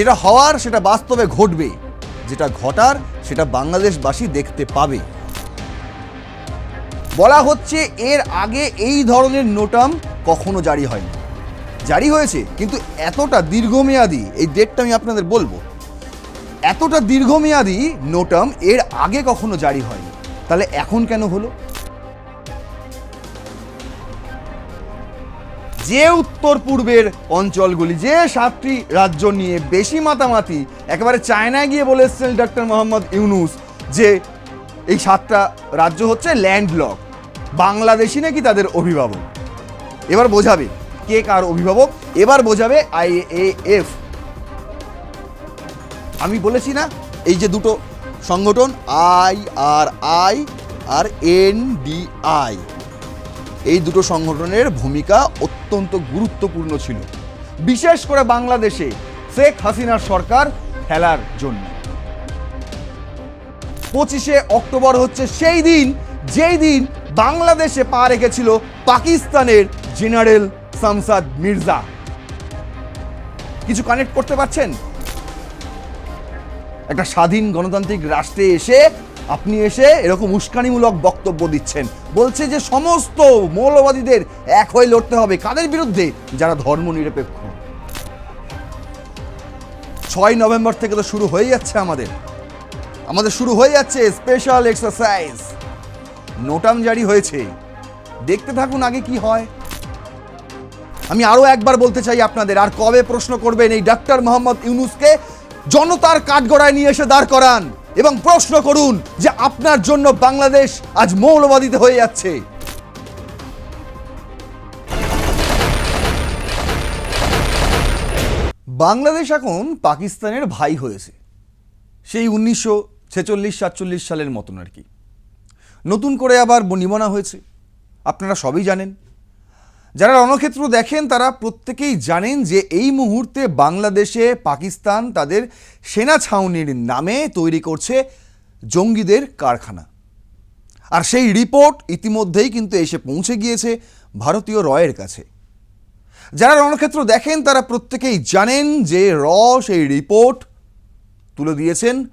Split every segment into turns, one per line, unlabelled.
যেটা হওয়ার সেটা বাস্তবে ঘটবে। যেটা ঘটার সেটা বাংলাদেশবাসী দেখতে পাবে। বলা হচ্ছে এর আগে এই ধরনের নোটাম কখনো জারি হয়নি। জারি হয়েছে, কিন্তু এতটা দীর্ঘমেয়াদী, এই ডেটটা আমি আপনাদের বলব, এতটা দীর্ঘমেয়াদী নোটাম এর আগে কখনো জারি হয়নি। তাহলে এখন কেন হলো? যে উত্তর পূর্বের অঞ্চলগুলি, যে সাতটি রাজ্য নিয়ে বেশি মাতামাতি, একেবারে চায়নায় গিয়ে বলে এসেছেন ডক্টর মোহাম্মদ ইউনুস যে এই সাতটা রাজ্য হচ্ছে ল্যান্ডলক। বাংলাদেশি নাকি তাদের অভিভাবক? এবার বোঝাবে কে কার অভিভাবক, এবার বোঝাবে আইএএফ। আমি বলেছি না, এই যে দুটো সংগঠন, I R I R N D I. এই দুটো সংগঠনের ভূমিকা অত্যন্ত গুরুত্বপূর্ণ ছিল। বিশেষ করে বাংলাদেশে শেখ হাসিনার সরকার ফেলার জন্য। পঁচিশে অক্টোবর হচ্ছে সেই দিন, যেই দিন বাংলাদেশে পা রেখেছিল পাকিস্তানের জেনারেল সামসাদ মির্জা। কিছু কানেক্ট করতে পারছেন? একটা স্বাধীন গণতান্ত্রিক রাষ্ট্রে এসে আপনি এসে এরকম উস্কানিমূলক বক্তব্য দিচ্ছেন। বলছে যে সমস্ত মৌলবাদীদের এক হয়ে লড়তে হবে। কাদের বিরুদ্ধে? যারা ধর্মনিরপেক্ষ। ছয় নভেম্বর থেকে তো শুরু হয়ে যাচ্ছে আমাদের। আমাদের শুরু হয়ে যাচ্ছে স্পেশাল এক্সারসাইজ নোটাম জারি হয়েছে। দেখতে থাকুন আগে কি হয়। আমি আরও একবার বলতে চাই আপনাদের, আর কবে প্রশ্ন করবেন এই ডাক্তার মোহাম্মদ ইউনুসকে? জনতার কাঠগড়ায় নিয়ে এসে দাঁড় করান। এবং প্রশ্ন করুন যে আপনার জন্য বাংলাদেশ আজ মৌলবাদীতে হয়ে যাচ্ছে। বাংলাদেশ এখন পাকিস্তানের ভাই হয়েছে। সেই উনিশশো ছেচল্লিশ, সাতচল্লিশ সালের মতন আর কি। নতুন করে আবার নিমনা হয়েছে। আপনারা সবই জানেন। যারা রণক্ষেত্র দেখেন, তারা প্রত্যেকেই জানেন যে এই মুহূর্তে বাংলাদেশে পাকিস্তান তাদের সেনা ছাউনির নামে তৈরি করছে জঙ্গিদের কারখানা। আর সেই রিপোর্ট ইতিমধ্যেই কিন্তু এসে পৌঁছে গিয়েছে ভারতীয় রয়ের কাছে। যারা রণক্ষেত্র দেখেন, তারা প্রত্যেকেই জানেন যে র সেই রিপোর্ট তুলে দিয়েছেন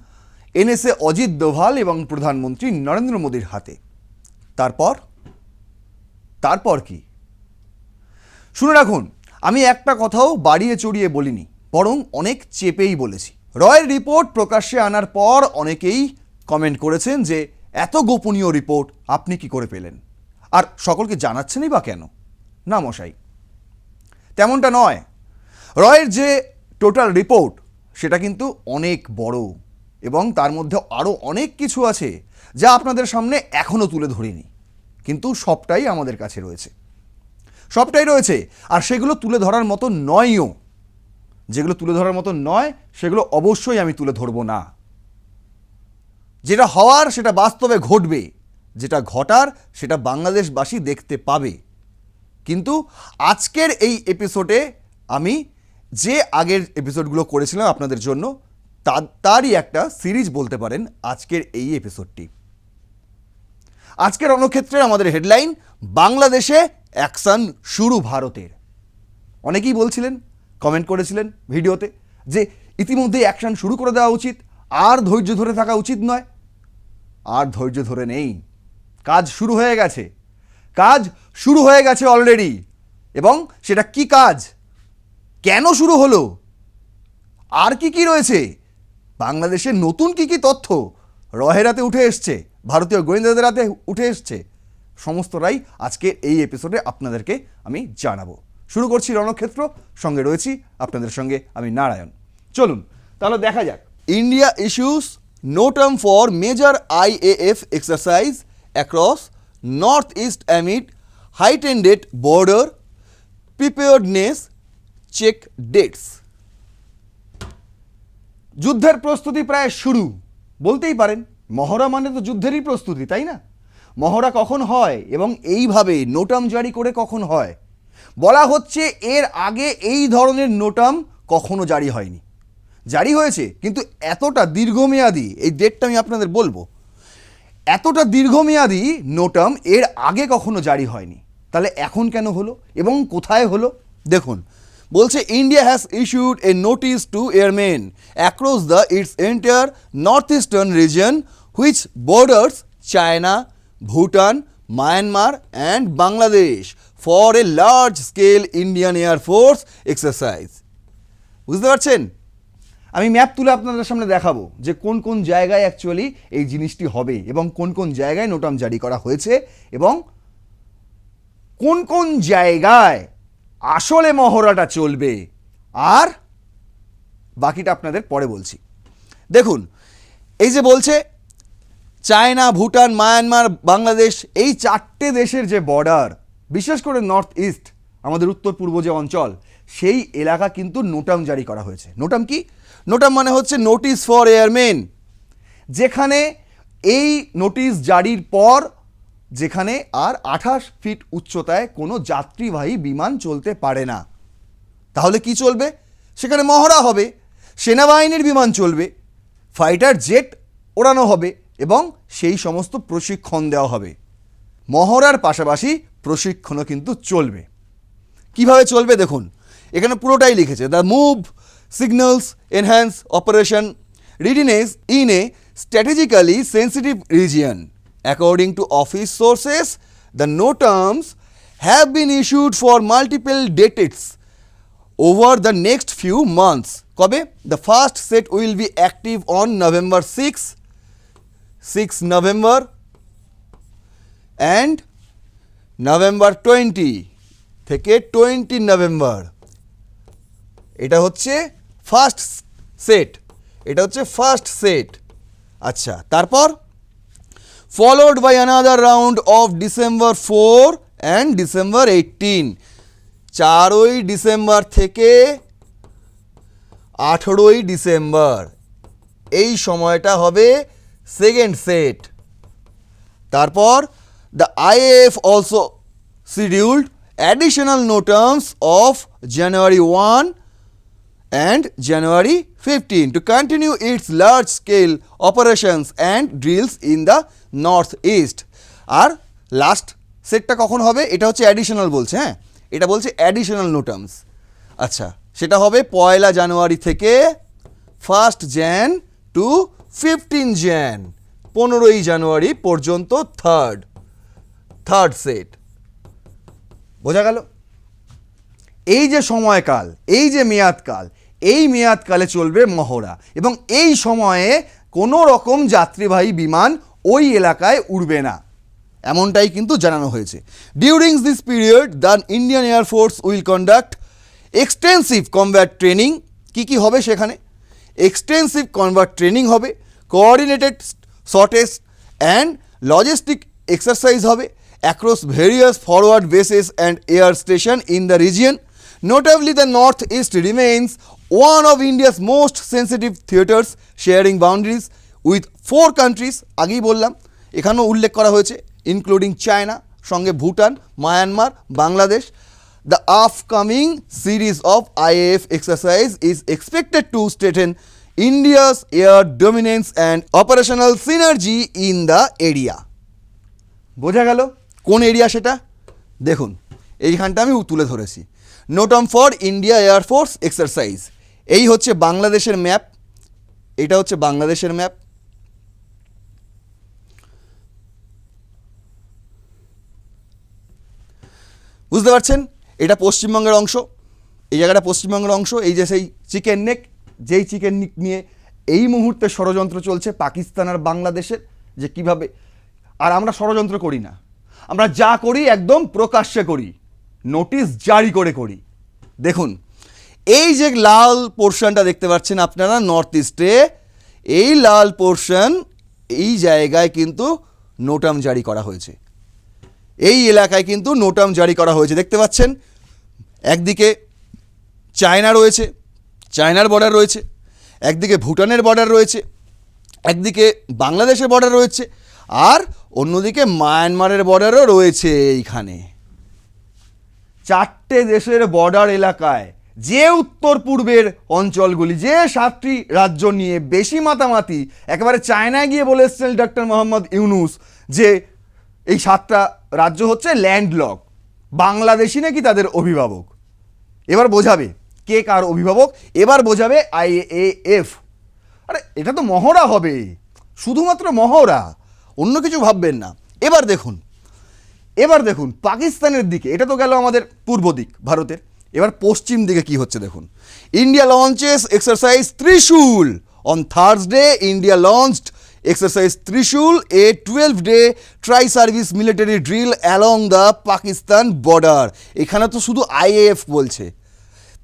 এনএসএ অজিত দোভাল এবং প্রধানমন্ত্রী নরেন্দ্র মোদীর হাতে। তারপর? তারপর কি? শুনে রাখুন, আমি একটা কথাও বাড়িয়ে চড়িয়ে বলিনি, বরং অনেক চেপেই বলেছি। রয়ের রিপোর্ট প্রকাশ্যে আনার পর অনেকেই কমেন্ট করেছেন যে, এত গোপনীয় রিপোর্ট, আপনি কি করে পেলেন? আর সকলকে জানাচ্ছেনই বা কেন? না, মশাই। তেমনটা নয়। রয়ের যে টোটাল রিপোর্ট, সেটা কিন্তু অনেক বড় এবং তার মধ্যে আরও অনেক কিছু আছে, যা আপনাদের সামনে এখনও তুলে ধরিনি। কিন্তু সবটাই আমাদের কাছে রয়েছে। সবটাই রয়েছে। আর সেগুলো তুলে ধরার মতো নয়ও। যেগুলো তুলে ধরার মতো নয়, সেগুলো অবশ্যই আমি তুলে ধরবো না। যেটা হওয়ার, সেটা বাস্তবে ঘটবে। যেটা ঘটার, সেটা বাংলাদেশবাসী দেখতে পাবে। কিন্তু আজকের এই এপিসোডে আমি যে আগের এপিসোডগুলো করেছিলাম আপনাদের জন্য তারই একটা সিরিজ বলতে পারেন আজকের এই এপিসোডটি আজকের রণক্ষেত্রের আমাদের হেডলাইন বাংলাদেশে অ্যাকশন শুরু ভারতের। অনেকেই বলছিলেন কমেন্ট করেছিলেন ভিডিওতে যে ইতিমধ্যেই অ্যাকশন শুরু করে দেওয়া উচিত, আর ধৈর্য ধরে থাকা উচিত নয়। আর ধৈর্য ধরে নেই। কাজ শুরু হয়ে গেছে। কাজ শুরু হয়ে গেছে অলরেডি এবং সেটা কি কাজ? কেন শুরু হলো? আর কি কি রয়েছে? বাংলাদেশের নতুন কি কি তথ্য রহেরাতে উঠে এসছে? ভারতীয় গোয়েন্দাদের হাতে উঠে এসছে? সমস্তটাই আজকে এই এপিসোডে আপনাদেরকে আমি জানাব। শুরু করছি রণক্ষেত্র, সঙ্গে রয়েছি আপনাদের সঙ্গে আমি নারায়ণ। চলুন, তাহলে দেখা যাক। India issues NOTAM for major IAF exercise across north east amid heightened border preparedness check dates যুদ্ধের প্রস্তুতি প্রায় শুরু, বলতেই পারেন। মহড়া মানে তো যুদ্ধেরই প্রস্তুতি, তাই না? মহড়া কখন হয় এবং এইভাবে নোটাম জারি করে কখন হয়? বলা হচ্ছে এর আগে এই ধরনের নোটাম কখনো জারি হয়নি। জারি হয়েছে, কিন্তু এতটা দীর্ঘমেয়াদী, এই ডেটটা আমি আপনাদের বলব, এতটা দীর্ঘমেয়াদী নোটাম এর আগে কখনো জারি হয়নি। তাহলে এখন কেন হলো এবং কোথায় হলো? দেখুন, বলছে India has issued a notice to airmen across the its entire north eastern region which borders China Bhutan, Myanmar and Bangladesh for a large scale Indian air force exercise বুঝতে পারছেন? আমি ম্যাপ তুলে আপনাদের সামনে দেখাবো যে কোন কোন জায়গায় অ্যাকচুয়ালি এই জিনিসটি হবে এবং কোন কোন জায়গায় নোটাম জারি করা হয়েছে এবং কোন কোন জায়গায় আসলে মহড়াটা চলবে। আর বাকিটা আপনাদের পরে বলছি। দেখুন, এই যে বলছে চায়না, ভুটান, মায়ানমার, বাংলাদেশ, এই চারটে দেশের যে বর্ডার বিশেষ করে নর্থ ইস্ট আমাদের উত্তর পূর্ব যে অঞ্চল, সেই এলাকা কিন্তু নোটাম জারি করা হয়েছে। নোটাম কি? নোটাম মানে হচ্ছে নোটিশ ফর এয়ারমেন যেখানে এই নোটিশ জারির পর, যেখানে আর আঠাশ ফিট উচ্চতায় কোনো যাত্রীবাহী বিমান চলতে পারে না। তাহলে কি চলবে? সেখানে মহড়া হবে, সেনাবাহিনীর বিমান চলবে ফাইটার জেট ওড়ানো হবে এবং সেই সমস্ত প্রশিক্ষণ দেওয়া হবে। মহড়ার পাশাপাশি প্রশিক্ষণও কিন্তু চলবে। কীভাবে চলবে দেখুন, এখানে পুরোটাই লিখেছে the move signals enhance operation readiness in a strategically sensitive region according to office sources the NOTAMs have been issued for multiple dates over the next few months কবে? The first set will be active on November 6 6 november and november 20 থেকে twenty November এটা হচ্ছে first set এটা হচ্ছে first set আচ্ছা তারপর followed by another round of December four and December eighteen চারই December থেকে আঠেরোই ডিসেম্বর এই সময়টা হবে সেকেন্ড সেট। তারপর the IAF also scheduled additional NOTAMs of January one and January 15 to continue its large scale operations and drills in the northeast আর last সেটটা কখন হবে? এটা হচ্ছে অ্যাডিশনাল বলছে হ্যাঁ? এটা বলছে অ্যাডিশনাল নোটামস আচ্ছা সেটা হবে পয়লা জানুয়ারি থেকে first Jan to fifteen Jan পনেরোই জানুয়ারি পর্যন্ত থার্ড থার্ড সেট বোঝা গেল? এই যে সময়কাল, এই যে মেয়াদকাল, এই মেয়াদকালে চলবে মহড়া এবং এই সময়ে কোনো রকম যাত্রীবাহী বিমান ওই এলাকায় উড়বে না। এমনটাই কিন্তু জানানো হয়েছে। During this period the Indian air force will conduct extensive combat training কি কি হবে সেখানে? এক্সটেন্সিভ কনভার্ট ট্রেনিং হবে। Coordinated shortage and logistic exercise হবে। Various forward bases and air station in the region notably the north east remains one of India's most sensitive theatres sharing boundaries with four countries আগেই বললাম। এখানেও উল্লেখ করা হয়েছে including China সঙ্গে Bhutan Myanmar Bangladesh The upcoming series of IAF exercise is expected to strengthen India's air dominance and operational synergy in the area. বোঝা গেল? কোন এরিয়া সেটা? দেখুন, এইখানটা আমি তুলে ধরেছি। NOTAM for India air force exercise এই হচ্ছে বাংলাদেশের ম্যাপ এটা হচ্ছে বাংলাদেশের ম্যাপ বুঝতে পারছেন? এটা পশ্চিমবঙ্গের অংশ। এই জায়গাটা পশ্চিমবঙ্গের অংশ। এই যে সেই চিকেন নেক যেই চিকেন নিয়ে এই মুহূর্তে ষড়যন্ত্র চলছে পাকিস্তান আর বাংলাদেশের, যে কীভাবে, আর আমরা ষড়যন্ত্র করি না। আমরা যা করি একদম প্রকাশ্যে করি, নোটিশ জারি করে করি। দেখুন, এই যে লাল পোর্শনটা দেখতে পাচ্ছেন আপনারা নর্থ ইস্টে, এই লাল পোর্শন এই জায়গায় কিন্তু নোটাম জারি করা হয়েছে। এই এলাকায় কিন্তু নোটাম জারি করা হয়েছে। দেখতে পাচ্ছেন, একদিকে চায়না রয়েছে চায়নার বর্ডার রয়েছে, একদিকে ভুটানের বর্ডার রয়েছে, একদিকে বাংলাদেশের বর্ডার রয়েছে, আর অন্যদিকে মায়ানমারের বর্ডারও রয়েছে এইখানে। চারটে দেশের বর্ডার এলাকায় যে উত্তর পূর্বের অঞ্চলগুলি, যে সাতটি রাজ্য নিয়ে বেশি মাতামাতি, একেবারে চায়নায় গিয়ে বলে এসছেন ডক্টর মোহাম্মদ ইউনুস যে এই সাতটা রাজ্য হচ্ছে ল্যান্ডলক বাংলাদেশি নাকি তাদের অভিভাবক। এবার বোঝাবে কে কার অভিভাবক, এবার বোঝাবে আই এ এফ। আরে, এটা তো মহড়া হবে। শুধুমাত্র মহড়া। অন্য কিছু ভাববেন না। এবার দেখুন এবার দেখুন, পাকিস্তানের দিকে, এটা তো গেল আমাদের পূর্ব দিক, ভারতের। এবার পশ্চিম দিকে কি হচ্ছে দেখুন। India launches exercise Trishul. On Thursday India launched exercise Trishul. A twelve day tri service military drill along the Pakistan border এখানে তো শুধু আইএএফ বলছে।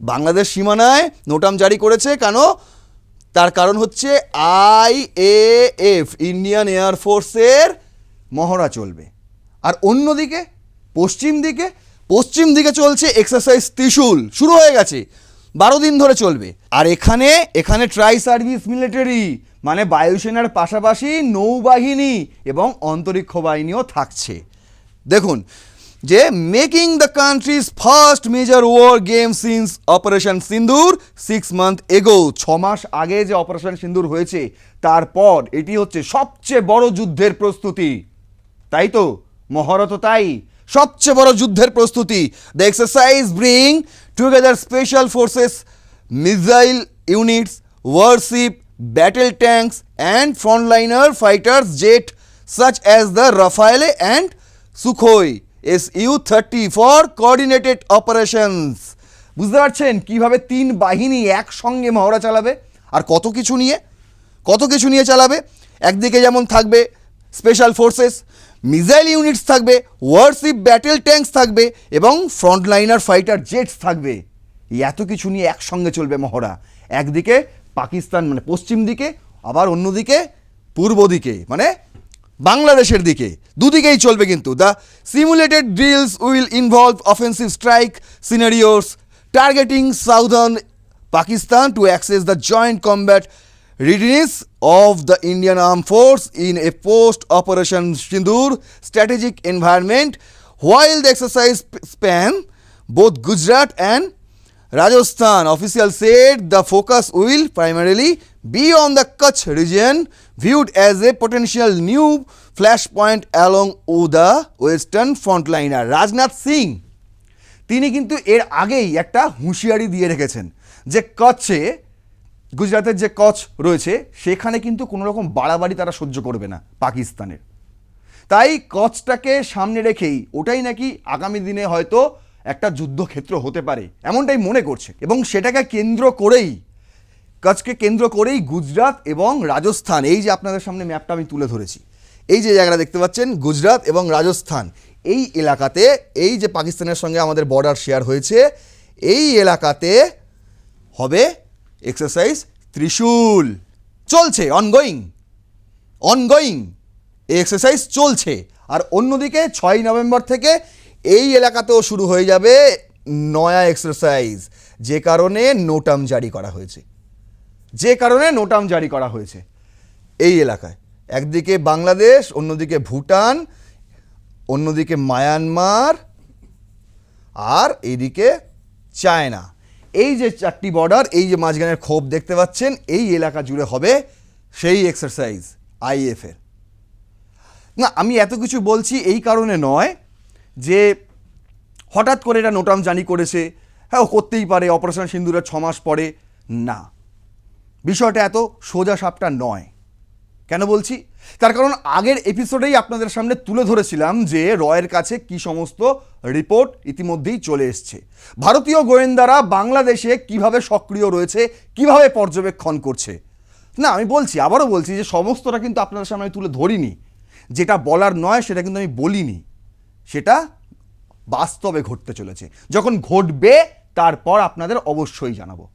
বাংলাদেশ সীমানায় নোটাম জারি করেছে কেন? তার কারণ হচ্ছে আই এফ, ইন্ডিয়ান এয়ারফোর্সের মহড়া চলবে। আর অন্যদিকে, পশ্চিম দিকে পশ্চিম দিকে চলছে এক্সারসাইজ ত্রিশূল, শুরু হয়ে গেছে, বারো দিন ধরে চলবে। আর এখানে এখানে ট্রাই সার্ভিস মিলিটারি মানে বায়ুসেনার পাশাপাশি নৌবাহিনী এবং অন্তরিক্ষ বাহিনীও থাকছে। দেখুন যে making the country's first major war game since operation Sindoor six month ago ছ মাস আগে যে অপারেশন সিন্দুর হয়েছে, তারপর এটি হচ্ছে সবচেয়ে বড় যুদ্ধের প্রস্তুতি। তাই তো? মহরত তাই। সবচেয়ে বড় যুদ্ধের প্রস্তুতি। The exercise bring together special forces missile units warship battle tanks and frontliner fighters jet such as the Rafale and Sukhoi SU 30 for coordinated operations বুঝতে পারছেন কীভাবে তিন বাহিনী একসঙ্গে মহড়া চালাবে? আর কত কিছু নিয়ে? কত কিছু নিয়ে চালাবে? একদিকে যেমন থাকবে স্পেশাল ফোর্সেস মিসাইল ইউনিটস থাকবে ওয়ারশিপ ব্যাটেল ট্যাঙ্কস থাকবে এবং ফ্রন্টলাইনার ফাইটার জেটস থাকবে। এত কিছু নিয়ে একসঙ্গে চলবে মহড়া। একদিকে পাকিস্তান মানে পশ্চিম দিকে, আবার অন্যদিকে পূর্ব দিকে। মানে বাংলাদেশের দিকে। দুদিকেই চলবে কিন্তু। The simulated drills will involve offensive strike scenarios targeting southern Pakistan to assess the joint combat readiness of the Indian arm force in a post operation Sindoor strategic environment while the exercise span both Gujarat and Rajasthan. Official said the focus will primarily be on the Kutch region, viewed as a potential new flashpoint along the western frontliner. Rajnath Singh তিনি কিন্তু এর আগেই একটা হুঁশিয়ারি দিয়ে রেখেছেন যে কচ্ছে গুজরাতের যে কচ্ছ রয়েছে সেখানে কিন্তু কোনো রকম বাড়াবাড়ি তারা সহ্য করবে না পাকিস্তানের তাই কচ্ছটাকে সামনে রেখেই ওটাই নাকি আগামী দিনে হয়তো একটা যুদ্ধক্ষেত্র হতে পারে এমনটাই মনে করছে এবং সেটাকে কেন্দ্র করেই কচ্ছকে কেন্দ্র করেই গুজরাট এবং রাজস্থান, এই যে আপনাদের সামনে ম্যাপটা আমি তুলে ধরেছি, এই যে জায়গাটা দেখতে পাচ্ছেন, গুজরাট এবং রাজস্থান, এই এলাকাতে, এই যে পাকিস্তানের সঙ্গে আমাদের বর্ডার শেয়ার হয়েছে, এই এলাকাতে হবে এক্সারসাইজ ত্রিশূল, চলছে অনগোয়িং অনগোয়িং এই এক্সারসাইজ চলছে, আর অন্যদিকে ছয় নভেম্বর থেকে এই এলাকাতেও শুরু হয়ে যাবে নয়া এক্সারসাইজ যে কারণে নোটাম জারি করা হয়েছে। যে কারণে নোটাম জারি করা হয়েছে এই এলাকায়। একদিকে বাংলাদেশ, অন্যদিকে ভুটান, অন্যদিকে মায়ানমার আর এইদিকে চায়না। এই যে চারটি বর্ডার এই যে মাঝখানের ক্ষোভ দেখতে পাচ্ছেন, এই এলাকা জুড়ে হবে সেই এক্সারসাইজ আইএফের না, আমি এত কিছু বলছি এই কারণে নয় যে হঠাৎ করে এটা নোটাম জানি করেছে হ্যাঁ করতেই পারে অপারেশন সিন্দুরের ছ মাস পরে, না। বিষয়টা এত সোজা সাপটা নয়। কেন বলছি? তার কারণ আগের এপিসোডেই আপনাদের সামনে তুলে ধরেছিলাম যে রয়ের কাছে কি সমস্ত রিপোর্ট ইতিমধ্যেই চলে এসছে। ভারতীয় গোয়েন্দারা বাংলাদেশে কীভাবে সক্রিয় রয়েছে, কীভাবে পর্যবেক্ষণ করছে। না, আমি বলছি, আবারও বলছি যে সমস্তটা কিন্তু আপনাদের সামনে তুলে ধরিনি। যেটা বলার নয়, সেটা কিন্তু আমি বলিনি। সেটা বাস্তবে ঘটতে চলেছে। যখন ঘটবে, তারপর আপনাদের অবশ্যই জানাব।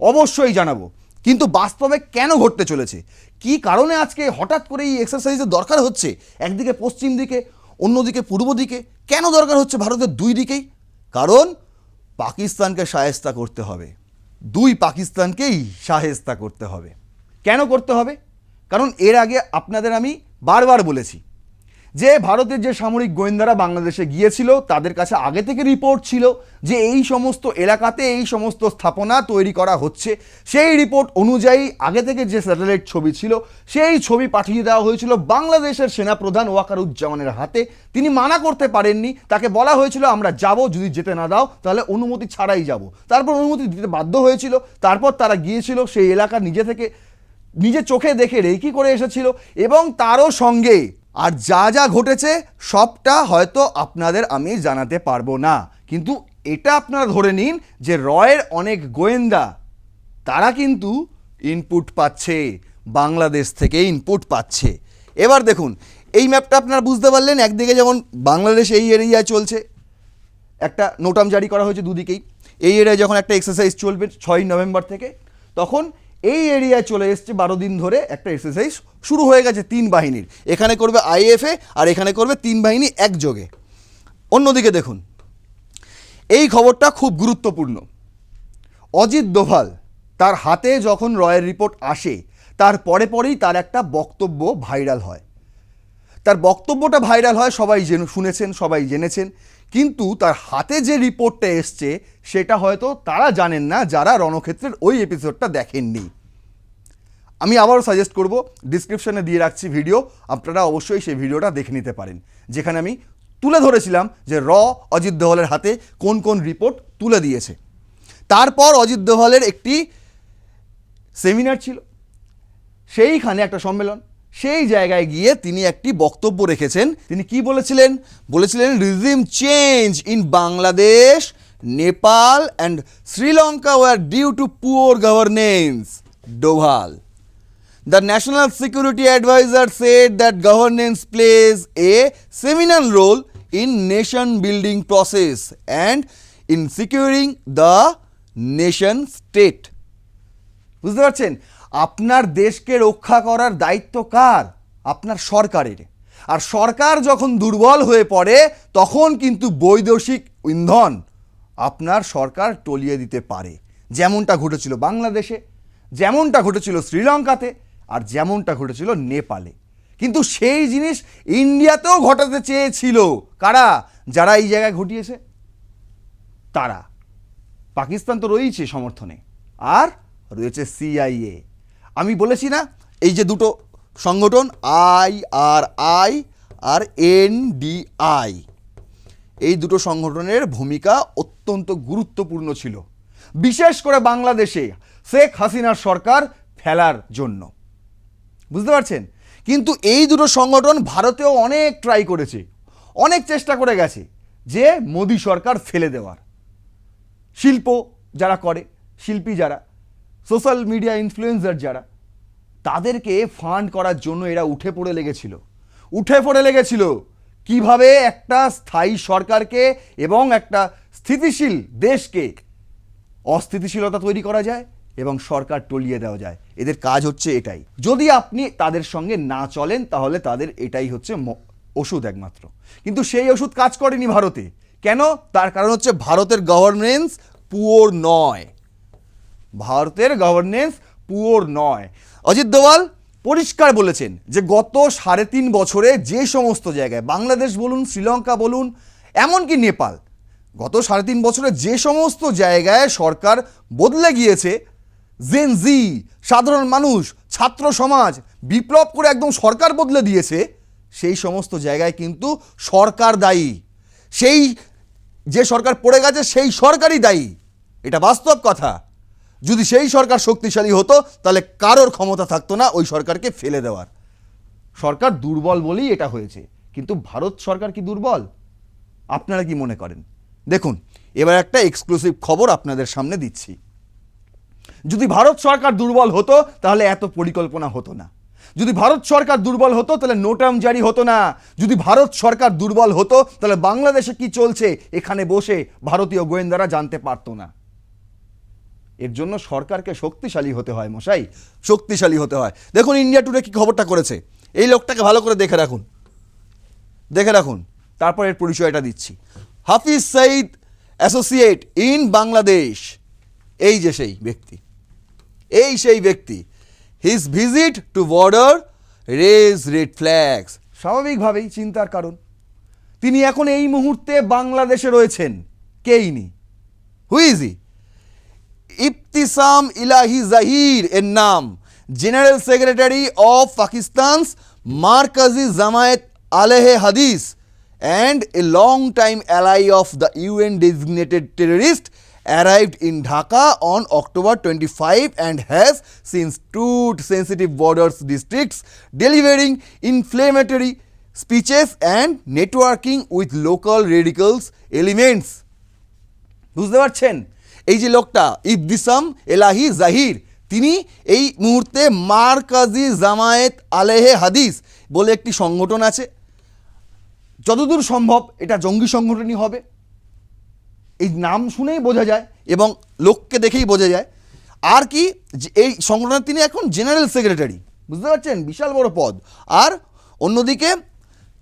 অবশ্যই জানাব। কিন্তু বাস্তবে কেন ঘটতে চলেছে? কি কারণে আজকে হঠাৎ করে এই এক্সারসাইজের দরকার হচ্ছে? একদিকে পশ্চিম দিকে, অন্যদিকে পূর্ব দিকে। কেন দরকার হচ্ছে ভারতের দুই দিকেই? কারণ পাকিস্তানকে সাহেস্তা করতে হবে। দুই পাকিস্তানকেই সাহেস্তা করতে হবে। কেন করতে হবে? কারণ এর আগে আপনাদের আমি বারবার বলেছি যে ভারতের যে সামরিক গোয়েন্দারা বাংলাদেশে গিয়েছিল, তাদের কাছে আগে থেকে রিপোর্ট ছিল যে এই সমস্ত এলাকাতে এই সমস্ত স্থাপনা তৈরি করা হচ্ছে। সেই রিপোর্ট অনুযায়ী আগে থেকে যে স্যাটেলাইট ছবি ছিল, সেই ছবি পাঠিয়ে দেওয়া হয়েছিল বাংলাদেশের সেনাপ্রধান ওয়াকারুজ্জামানের হাতে। তিনি মানা করতে পারেননি, তাকে বলা হয়েছিল, আমরা যাব, যদি যেতে না দাও, তাহলে অনুমতি ছাড়াই যাব। তারপর অনুমতি দিতে বাধ্য হয়েছিল, তারপর তারা গিয়েছিল সেই এলাকা নিজে থেকে, নিজে চোখে দেখে রেকি করে এসেছিল এবং তারও সঙ্গে আর যা যা ঘটেছে, সবটা হয়তো আপনাদের আমি জানাতে পারব না। কিন্তু এটা আপনারা ধরে নিন যে রয়ের অনেক গোয়েন্দা, তারা কিন্তু ইনপুট পাচ্ছে, বাংলাদেশ থেকে ইনপুট পাচ্ছে। এবার দেখুন, এই ম্যাপটা আপনারা বুঝতে পারলেন, একদিকে যেমন বাংলাদেশ এই এরিয়ায় চলছে, একটা নোটাম জারি করা হয়েছে দুদিকেই। এই এরিয়ায় যখন একটা এক্সারসাইজ চলবে ছয়ই নভেম্বর থেকে, তখন এই এরিয়ায় চলে এসছে বারো দিন ধরে একটা এক্সারসাইজ শুরু হয়ে গেছে তিন বাহিনীর। এখানে করবে আইএফএ আর এখানে করবে তিন বাহিনী একযোগে। অন্যদিকে দেখুন, এই খবরটা খুব গুরুত্বপূর্ণ। অজিত দোভাল তার হাতে যখন রয়ের রিপোর্ট আসে, তার পরে পরেই তার একটা বক্তব্য ভাইরাল হয়। তার বক্তব্যটা ভাইরাল হয়, সবাই শুনেছেন, সবাই জেনেছেন। কিন্তু তার হাতে যে রিপোর্টটা এসছে, সেটা হয়তো তারা জানেন না, যারা রণক্ষেত্রের ওই এপিসোডটা দেখেননি। আমি আবারও সাজেস্ট করব ডিসক্রিপশনে দিয়ে রাখছি ভিডিও আপনারা অবশ্যই সেই ভিডিওটা দেখে নিতে পারেন। যেখানে আমি তুলে ধরেছিলাম যে র অজিত দোভালের হাতে কোন কোন রিপোর্ট তুলে দিয়েছে। তারপর অজিত দোভালের একটি সেমিনার ছিল। সেইখানে একটা সম্মেলন সেই জায়গায় গিয়ে তিনি একটি বক্তব্য রেখেছেন। তিনি কি বলেছিলেন? বলেছিলেন regime change in Bangladesh Nepal and Sri Lanka were due to poor governance Doval the national security advisor said that governance plays a seminal role in nation building process and in securing the nation state বুঝতে পারছেন? আপনার দেশকে রক্ষা করার দায়িত্ব কার? আপনার সরকারের। আর সরকার যখন দুর্বল হয়ে পড়ে, তখন কিন্তু বৈদেশিক ইন্ধন আপনার সরকার টলিয়ে দিতে পারে। যেমনটা ঘটেছিল বাংলাদেশে, যেমনটা ঘটেছিল শ্রীলঙ্কাতে, আর যেমনটা ঘটেছিল নেপালে। কিন্তু সেই জিনিস ইন্ডিয়াতেও ঘটাতে চেয়েছিল। কারা? যারা এই জায়গায় ঘটিয়েছে? তারা। পাকিস্তান তো রয়েছে সমর্থনে। আর রয়েছে সিআইএ। আমি বলেছি না, এই যে দুটো সংগঠন, আই আর আই আর এনডিআই এই দুটো সংগঠনের ভূমিকা অত্যন্ত গুরুত্বপূর্ণ ছিল। বিশেষ করে বাংলাদেশে শেখ হাসিনার সরকার ফেলার জন্য। বুঝতে পারছেন? কিন্তু এই দুটো সংগঠন ভারতেও অনেক ট্রাই করেছে, অনেক চেষ্টা করে গেছে যে মোদী সরকার ফেলে দেওয়ার। শিল্প যারা করে, শিল্পী যারা সোশ্যাল মিডিয়া ইনফ্লুয়েন্সার যারা, তাদেরকে ফান্ড করার জন্য এরা উঠে পড়ে লেগেছিল। উঠে পড়ে লেগেছিল কীভাবে একটা স্থায়ী সরকারকে এবং একটা স্থিতিশীল দেশকে অস্থিতিশীলতা তৈরি করা যায় এবং সরকার টলিয়ে দেওয়া যায়। এদের কাজ হচ্ছে এটাই। যদি আপনি তাদের সঙ্গে না চলেন, তাহলে তাদের এটাই হচ্ছে ওষুধ একমাত্র। কিন্তু সেই ওষুধ কাজ করেনি ভারতে। কেন? তার কারণ হচ্ছে ভারতের গভর্নেন্স পুয়োর নয়। ভারতের গভর্নেন্স পুয়োর নয়। অজিত দোভাল পরিষ্কার বলেছেন যে গত সাড়ে তিন বছরে যে সমস্ত জায়গায়, বাংলাদেশ বলুন, শ্রীলঙ্কা বলুন, এমনকি নেপাল, গত সাড়ে তিন বছরে যে সমস্ত জায়গায় সরকার বদলে গিয়েছে জেন জি সাধারণ মানুষ, ছাত্র সমাজ, বিপ্লব করে একদম সরকার বদলে দিয়েছে, সেই সমস্ত জায়গায় কিন্তু সরকার দায়ী। সেই যে সরকার পড়ে গেছে, সেই সরকারই দায়ী। এটা বাস্তব কথা। যদি সেই সরকার শক্তিশালী হতো, তাহলে কারোর ক্ষমতা থাকতো না ওই সরকারকে ফেলে দেওয়ার। সরকার দুর্বল বলেই এটা হয়েছে, কিন্তু ভারত সরকার কি দুর্বল? আপনারা কি মনে করেন? দেখুন, এবার একটা এক্সক্লুসিভ খবর আপনাদের সামনে দিচ্ছি। যদি ভারত সরকার দুর্বল হতো, তাহলে এত পরিকল্পনা হতো না। যদি ভারত সরকার দুর্বল হতো, তাহলে নোটাম জারি হতো না। যদি ভারত সরকার দুর্বল হতো, তাহলে বাংলাদেশে কি চলছে? এখানে বসে ভারতীয় গোয়েন্দারা জানতে পারতো না। এর জন্য সরকারকে শক্তিশালী হতে হয় মশাই, শক্তিশালী হতে হয়। দেখুন ইন্ডিয়া টুডে কি খবরটা করেছে? এই লোকটাকে ভালো করে দেখে রাখুন। দেখে রাখুন। তারপর এর পরিচয়টা দিচ্ছি। Hafiz Saeed associate in Bangladesh. এই যে সেই ব্যক্তি। এই সেই ব্যক্তি। His visit to border raise red flags স্বাভাবিকভাবেই চিন্তার কারণ। তিনি এখন এই মুহূর্তে বাংলাদেশে রয়েছেন। কে ইনি? হুইজি ইফতিসাম ইলাহি জাহির এর নাম। General secretary of Pakistan's Markazi Jamiat Ahle Hadith and a long time ally of the UN designated terrorist arrived in Dhaka on October twenty five and has since টুট sensitive districts delivering inflammatory speeches and networking with local radicals elements বুঝতে পারছেন? এই যে লোকটা, ইবদিসাম এলাহি জাহির, তিনি এই মুহূর্তে মারকাজি জামায়েত আলেহে হাদিস বলে একটি সংগঠন আছে। যতদূর সম্ভব এটা জঙ্গি সংগঠনই হবে। এই নাম শুনেই বোঝা যায় এবং লোককে দেখেই বোঝা যায়। আর কি এই সংগঠনের তিনি এখন জেনারেল সেক্রেটারি, বুঝতে পারছেন? বিশাল বড় পদ। আর অন্যদিকে,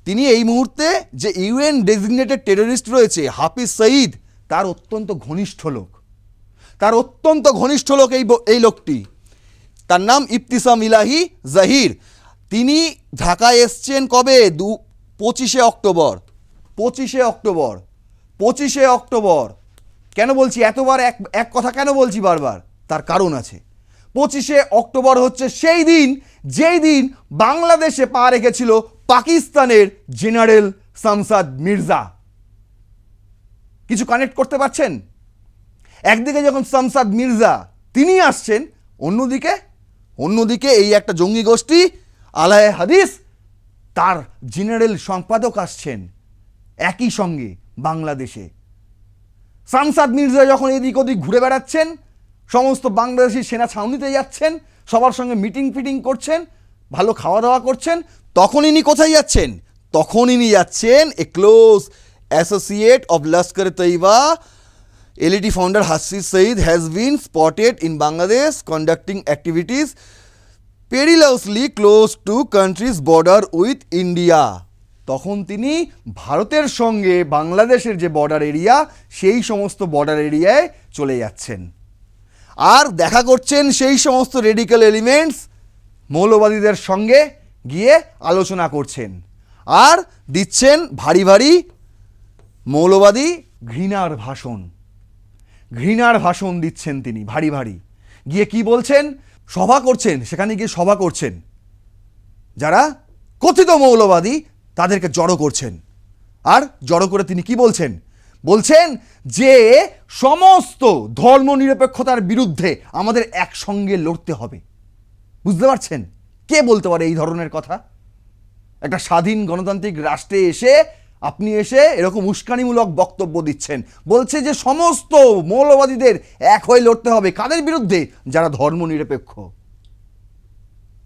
তিনি এই মুহূর্তে যে ইউএন ডেজিগনেটেড টেররিস্ট রয়েছে, হাফিজ সঈদ, তার অত্যন্ত ঘনিষ্ঠ লোক। তার অত্যন্ত ঘনিষ্ঠ লোক এই এই লোকটি। তার নাম ইফতিসাম ইলাহি জাহির। তিনি ঢাকায় এসছেন কবে? দু পঁচিশে অক্টোবর। পঁচিশে অক্টোবর। পঁচিশে অক্টোবর। কেন বলছি? এতবার এক এক কথা কেন বলছি বারবার? তার কারণ আছে। পঁচিশে অক্টোবর হচ্ছে সেই দিন, যেই দিন বাংলাদেশে পা রেখেছিল পাকিস্তানের জেনারেল সামসাদ মির্জা। কিছু কানেক্ট করতে পারছেন? একদিকে যখন সামসাদ মির্জা তিনি আসছেন, অন্যদিকে অন্যদিকে এই একটা জঙ্গি গোষ্ঠী আলায় হাদিস, তার জেনারেল সম্পাদক আসছেন একই সঙ্গে বাংলাদেশে। সামসাদ মির্জা যখন এদিক ওদিক ঘুরে বেড়াচ্ছেন, সমস্ত বাংলাদেশি সেনা ছাউনিতে যাচ্ছেন, সবার সঙ্গে মিটিং ফিটিং করছেন, ভালো খাওয়া দাওয়া করছেন, তখন ইনি কোথায় যাচ্ছেন? তখন ইনি যাচ্ছেন a close associate of Lashkar Taiba LeT founder Hafiz Saeed has been spotted in Bangladesh conducting activities perilously close to country's border with India তখন তিনি ভারতের সঙ্গে বাংলাদেশের যে বর্ডার এরিয়া সেই সমস্ত বর্ডার এরিয়ায় চলে যাচ্ছেন। আর দেখা করছেন সেই সমস্ত রেডিক্যাল এলিমেন্টস মৌলবাদীদের সঙ্গে গিয়ে আলোচনা করছেন। আর দিচ্ছেন ভারী ভারী মৌলবাদী ঘৃণার ভাষণ। ঘৃণার ভাষণ দিচ্ছেন তিনি, ভারী ভারী। গিয়ে কি বলছেন? সভা করছেন, সেখানে গিয়ে সভা করছেন। যারা কথিত মৌলবাদী, তাদেরকে জড়ো করছেন। আর জড়ো করে তিনি কি বলছেন? বলছেন যে সমস্ত ধর্মনিরপেক্ষতার বিরুদ্ধে আমাদের একসঙ্গে লড়তে হবে। বুঝতে পারছেন? কে বলতে পারে এই ধরনের কথা? একটা স্বাধীন গণতান্ত্রিক রাষ্ট্রে এসে আপনি এসে এরকম উস্কানিমূলক বক্তব্য দিচ্ছেন। বলছে যে সমস্ত মৌলবাদীদের এক হয়ে লড়তে হবে। কাদের বিরুদ্ধে? যারা ধর্মনিরপেক্ষ।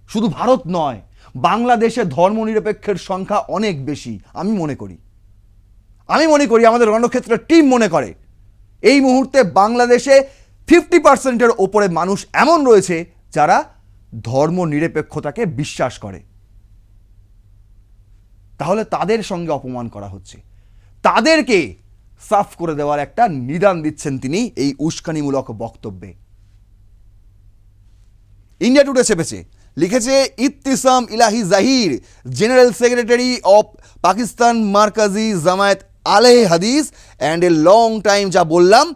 শুধু ভারত নয়, বাংলাদেশে ধর্মনিরপেক্ষের সংখ্যা অনেক বেশি, আমি মনে করি। আমি মনে করি আমাদের রণক্ষেত্রের টিম মনে করে। এই মুহূর্তে বাংলাদেশে ফিফটি পার্সেন্টের ওপরে মানুষ এমন রয়েছে যারা ধর্ম নিরপেক্ষতাকে বিশ্বাস করে। তাহলে তাদের সঙ্গে অপমান করা হচ্ছে। তাদেরকে সাফ করে দেওয়ার একটা নিদান দিচ্ছেন তিনি এই উস্কানিমূলক বক্তব্যে। ইন্ডিয়া টুডে চেপেছে লিখেছে, Ibtisam Ilahi Zaheer, general secretary of Pakistan Markazi Jamiat Ahle Hadith and a long time যা বললাম,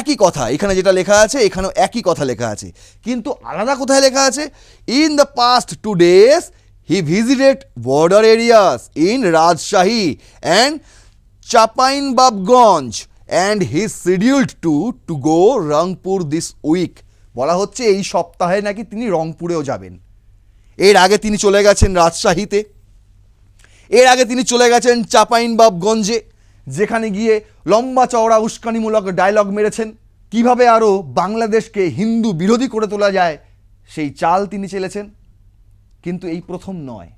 একই কথা। এখানে যেটা লেখা আছে, এখানেও একই কথা লেখা আছে। কিন্তু আলাদা কোথায় লেখা আছে? In the past two days he visited border areas in Rajshahi and Chapainawabganj and he scheduled to to go Rangpur this week বলা হচ্ছে এই সপ্তাহে নাকি তিনি রংপুরেও যাবেন। এর আগে তিনি চলে গেছেন রাজশাহীতে। এর আগে তিনি চলে গেছেন চাপাইনবাবগঞ্জে, যেখানে গিয়ে লম্বা চওড়া উস্কানিমূলক ডায়লগ মেরেছেন। কীভাবে আরও বাংলাদেশকে হিন্দু বিরোধী করে তোলা যায়, সেই চাল তিনি চেলেছেন। কিন্তু এই প্রথম নয়।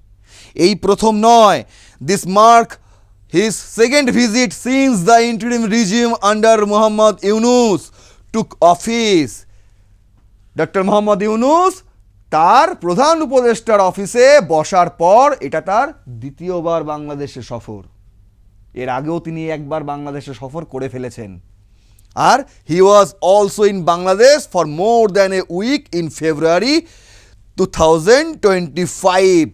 এই প্রথম নয়। This mark his second visit since the interim regime under Mohammad Yunus took office doctor Mohammad Yunus তার প্রধান উপদেষ্টার অফিসে বসার পর এটা তার দ্বিতীয়বার বাংলাদেশে সফর। এর আগেও তিনি একবার বাংলাদেশে সফর করে ফেলেছেন। আর he was also in Bangladesh for more than a week in February two thousand twenty five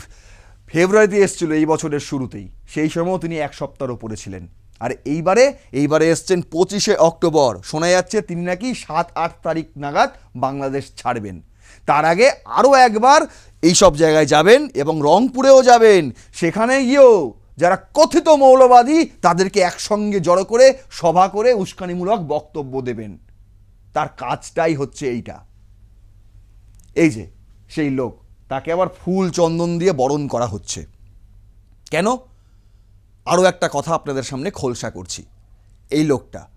ফেব্রুয়ারিতে এসেছিল এই বছরের শুরুতেই। সেই সময়ও তিনি এক সপ্তাহর ওপরে ছিলেন আর এইবারে এইবারে এসছেন পঁচিশে অক্টোবর। শোনা যাচ্ছে তিনি নাকি সাত আট তারিখ নাগাদ বাংলাদেশ ছাড়বেন। তার আগে আরও একবার এই সব জায়গায় যাবেন এবং রংপুরেও যাবেন। সেখানে গিয়েও যারা কথিত মৌলবাদী, তাদেরকে একসঙ্গে জড়ো করে, সভা করে উস্কানিমূলক বক্তব্য দেবেন। তার কাজটাই হচ্ছে এইটা। এই যে সেই লোক। তাকে আবার ফুল চন্দন দিয়ে বরণ করা হচ্ছে। কেন? আরও একটা কথা আপনাদের সামনে খোলসা করছি। এই লোকটা।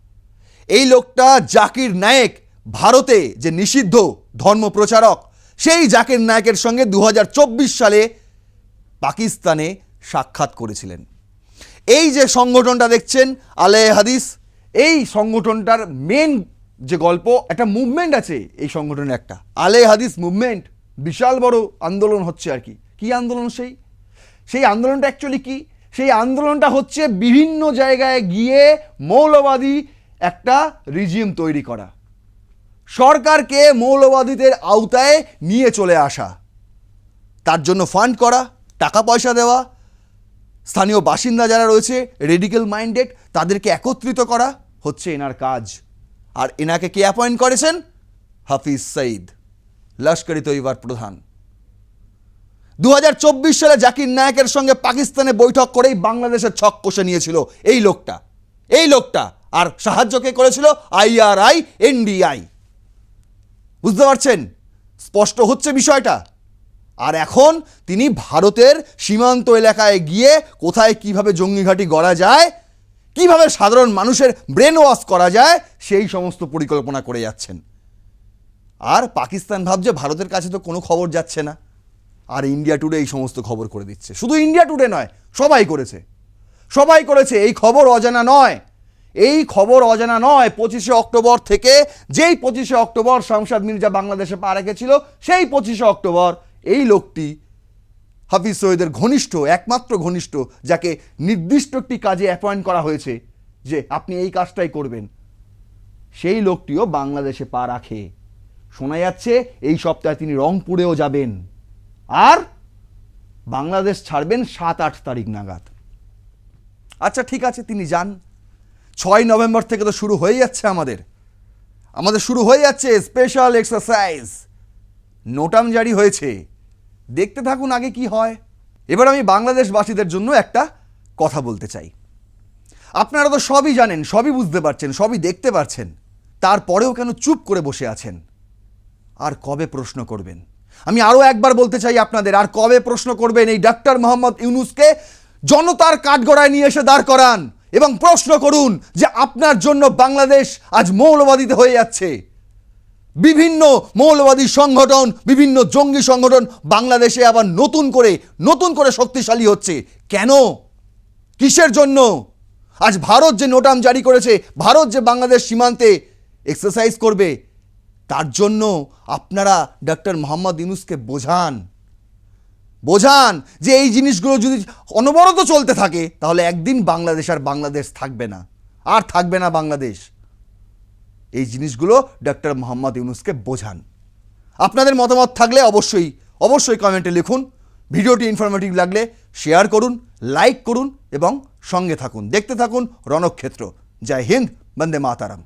এই লোকটা জাকির নায়েক, ভারতে যে নিষিদ্ধ ধর্মপ্রচারক, সেই জাকির নায়কের সঙ্গে দু হাজার চব্বিশ সালে পাকিস্তানে সাক্ষাৎ করেছিলেন। এই যে সংগঠনটা দেখছেন, আলে হাদিস, এই সংগঠনটার মেন যে গল্প, একটা মুভমেন্ট আছে এই সংগঠনের একটা। আলে হাদিস মুভমেন্ট বিশাল বড় আন্দোলন হচ্ছে আর কি। কি আন্দোলন সেই? সেই আন্দোলনটা অ্যাকচুয়ালি কি? সেই আন্দোলনটা হচ্ছে বিভিন্ন জায়গায় গিয়ে মৌলবাদী একটা রিজিম তৈরি করা। সরকারকে মৌলবাদীদের আওতায় নিয়ে চলে আসা। তার জন্য ফান্ড করা, টাকা পয়সা দেওয়া, স্থানীয় বাসিন্দা যারা রয়েছে রেডিক্যাল মাইন্ডেড তাদেরকে একত্রিত করা হচ্ছে এনার কাজ। আর এনাকে কে অ্যাপয়েন্ট করেছেন? হাফিজ সঈদ। লস্করি তৈবার প্রধান। দু হাজার চব্বিশ সালে জাকির নায়কের সঙ্গে পাকিস্তানে বৈঠক করেই বাংলাদেশের ছক কষে নিয়েছিল এই লোকটা। এই লোকটা। আর সাহায্যকে করেছিল? আইআরআই এনডিআই বুঝতে পারছেন? স্পষ্ট হচ্ছে বিষয়টা। আর এখন তিনি ভারতের সীমান্ত এলাকায় গিয়ে কোথায় কীভাবে জঙ্গিঘাটি গড়া যায়, কীভাবে সাধারণ মানুষের ব্রেন ওয়াশ করা যায়, সেই সমস্ত পরিকল্পনা করে যাচ্ছেন। আর পাকিস্তান ভাবছে ভারতের কাছে তো কোনো খবর যাচ্ছে না। আর ইন্ডিয়া টুডে এই সমস্ত খবর করে দিচ্ছে। শুধু ইন্ডিয়া টুডে নয়, সবাই করেছে। সবাই করেছে, এই খবর অজানা নয়। এই খবর অজানা নয়, পঁচিশে অক্টোবর থেকে যেই পঁচিশে অক্টোবর শামশাদ মির্জা বাংলাদেশে পা রেখেছিল, সেই পঁচিশে অক্টোবর এই লোকটি হাফিজ সৈয়দের ঘনিষ্ঠ, একমাত্র ঘনিষ্ঠ, যাকে নির্দিষ্ট একটি কাজে অ্যাপয়েন্ট করা হয়েছে যে আপনি এই কাজটাই করবেন, সেই লোকটিও বাংলাদেশে পা রাখে। শোনা যাচ্ছে, এই সপ্তাহে তিনি রংপুরেও যাবেন। আর বাংলাদেশ ছাড়বেন সাত আট তারিখ নাগাদ। আচ্ছা ঠিক আছে, তিনি যান। ছয় নভেম্বর থেকে তো শুরু হয়ে যাচ্ছে আমাদের। আমাদের শুরু হয়ে যাচ্ছে স্পেশাল এক্সারসাইজ নোটাম জারি হয়েছে। দেখতে থাকুন আগে কি হয়। এবার আমি বাংলাদেশবাসীদের জন্য একটা কথা বলতে চাই। আপনারা তো সবই জানেন, সবই বুঝতে পারছেন, সবই দেখতে পারছেন। তারপরেও কেন চুপ করে বসে আছেন? আর কবে প্রশ্ন করবেন? আমি আরও একবার বলতে চাই আপনাদের, আর কবে প্রশ্ন করবেন এই ডাক্তার মোহাম্মদ ইউনুসকে? জনতার কাঠগড়ায় নিয়ে এসে দাঁড় করান এবং প্রশ্ন করুন যে আপনার জন্য বাংলাদেশ আজ মৌলবাদীতে হয়ে যাচ্ছে। বিভিন্ন মৌলবাদী সংগঠন, বিভিন্ন জঙ্গি সংগঠন বাংলাদেশে আবার নতুন করে নতুন করে শক্তিশালী হচ্ছে। কেন? কিসের জন্য? আজ ভারত যে নোটাম জারি করেছে, ভারত যে বাংলাদেশ সীমান্তে এক্সারসাইজ করবে তার জন্য আপনারা ডক্টর মোহাম্মদ ইউনুসকে বোঝান। বোঝান যে এই জিনিসগুলো যদি অনবরত চলতে থাকে, তাহলে একদিন বাংলাদেশ আর বাংলাদেশ থাকবে না। আর থাকবে না বাংলাদেশ। এই জিনিসগুলো ডক্টর মোহাম্মদ ইউনুসকে বোঝান। আপনাদের মতামত থাকলে অবশ্যই অবশ্যই কমেন্টে লিখুন। ভিডিওটি ইনফরমেটিভ লাগলে শেয়ার করুন লাইক করুন এবং সঙ্গে থাকুন। দেখতে থাকুন রণক্ষেত্র। জয় হিন্দ, বন্দে মাতারাম।